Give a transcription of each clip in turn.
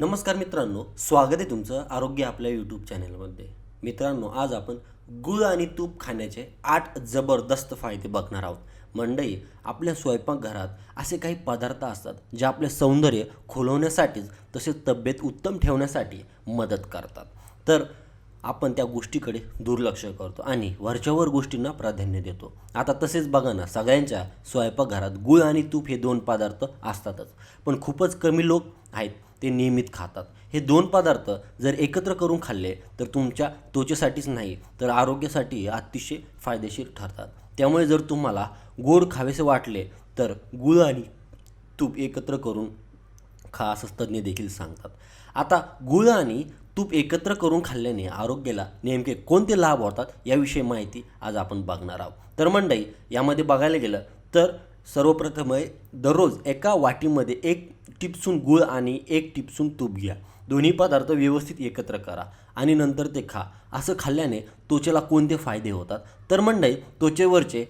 नमस्कार मित्रांनो स्वागत आहे तुमचं आरोग्य आपल्या यूट्यूब चॅनलमध्ये मित्रांनो आज आपण गुळ आणि तूप खाण्याचे आठ जबरदस्त फायदे बघणार आहोत. मंडई आपल्या स्वयंपाकघरात असे काही पदार्थ असतात जे आपले सौंदर्य खुलवण्यासाठीच तसेच तब्येत उत्तम ठेवण्यासाठी मदत करतात. तर आपण त्या गोष्टीकडे दुर्लक्ष करतो आणि वरच्यावर गोष्टींना प्राधान्य देतो. आता तसेच बघा ना सगळ्यांच्या स्वयंपाकघरात गुळ आणि तूप हे दोन पदार्थ असतातच. पण खूपच कमी लोक आहेत ते नियमित खातात. हे दोन पदार्थ जर एकत्र करून खाल्ले तर तुमच्या त्वचेसाठीच नाही तर आरोग्यासाठी अतिशय फायदेशीर ठरतात. त्यामुळे जर तुम्हाला गोड खावेसे वाटले तर गुळ आणि तूप एकत्र करून खा असं तज्ज्ञ देखील सांगतात. आता गुळ आणि तूप एकत्र करून खाल्ल्याने आरोग्याला नेमके कोणते लाभ होतात याविषयी माहिती आज आपण बघणार आहोत. तर मंडई यामध्ये बघायला गेलं तर सर्वप्रथम आहे, दररोज एका वाटीमध्ये एक टिपसून गुळ आणि एक टिपसून तूप घ्या. दोन्ही पदार्थ व्यवस्थित एकत्र करा आणि नंतर ते खा. असं खाल्ल्याने त्वचेला कोणते फायदे होतात? तर मंडई त्वचेवरचे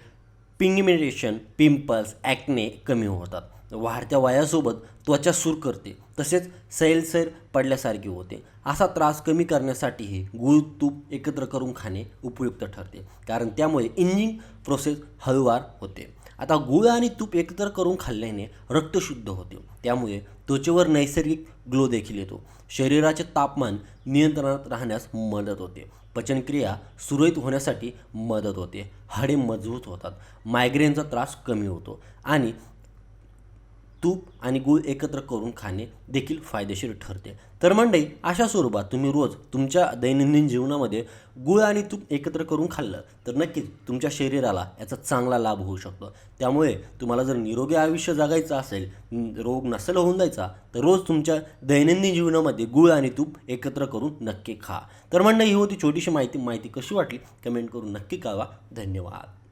पिग्मेंटेशन पिंपल्स ॲक्ने कमी होतात. वाढत्या वयासोबत त्वचा सूर करते तसेच सैलसैर पडल्यासारखे होते. असा त्रास कमी करण्यासाठीही गूळ तूप एकत्र करून खाणे उपयुक्त ठरते कारण त्यामुळे इंजिन प्रोसेस हळूवार होते. आता गुळ आणि तूप एकत्र करून खाल्ल्याने रक्त शुद्ध होते त्यामुळे त्वचेवर नैसर्गिक ग्लो देखील येतो. शरीराचे तापमान नियंत्रणात राहण्यास मदत होते. पचनक्रिया सुरळीत होण्यासाठी मदत होते. हाडे मजबूत होतात. मायग्रेनचा त्रास कमी होतो आणि तूप आणि गूळ एकत्र करून खाणे देखील फायदेशीर ठरते. तर मंडई अशा स्वरूपात तुम्ही रोज तुमच्या दैनंदिन जीवनामध्ये गूळ आणि तूप एकत्र करून खाल्लं तर नक्कीच तुमच्या शरीराला याचा चांगला लाभ होऊ शकतो. त्यामुळे तुम्हाला जर निरोगी आयुष्य जगायचं असेल रोग नसेल होऊन जायचा तर रोज तुमच्या दैनंदिन जीवनामध्ये गूळ आणि तूप एकत्र करून नक्की खा. तर मंडई ही होती छोटीशी माहिती. माहिती कशी वाटली? कमेंट करून नक्की कळवा. धन्यवाद.